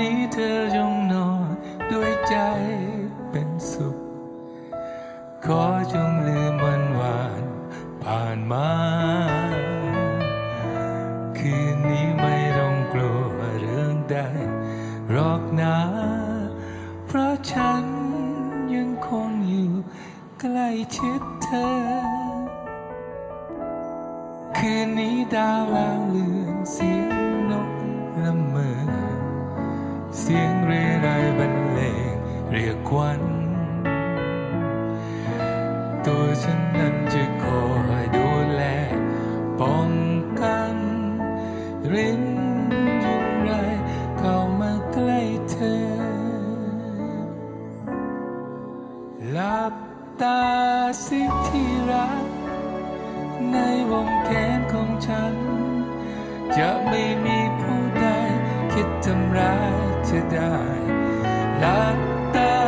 นี้เธอจงนอนด้วยใจเป็นสุข ขอจงลืมวันวานผ่านมา คืนนี้ไม่ต้องกลัวเรื่องใดหรอกนะ เพราะฉันยังคงอยู่ใกล้ชิดเธอ คืนนี้ดาวลางลือ เสียงเรไรบรรเลงเรียกควัน ตัวฉันนั้นจะคอยดูแล ป้องกันรินยุงไรเข้ามาใกล้เธอหลับตาสิที่รัก ในวงแขนของฉัน จะไม่มี คิดทำร้ายเธอได้หลับตา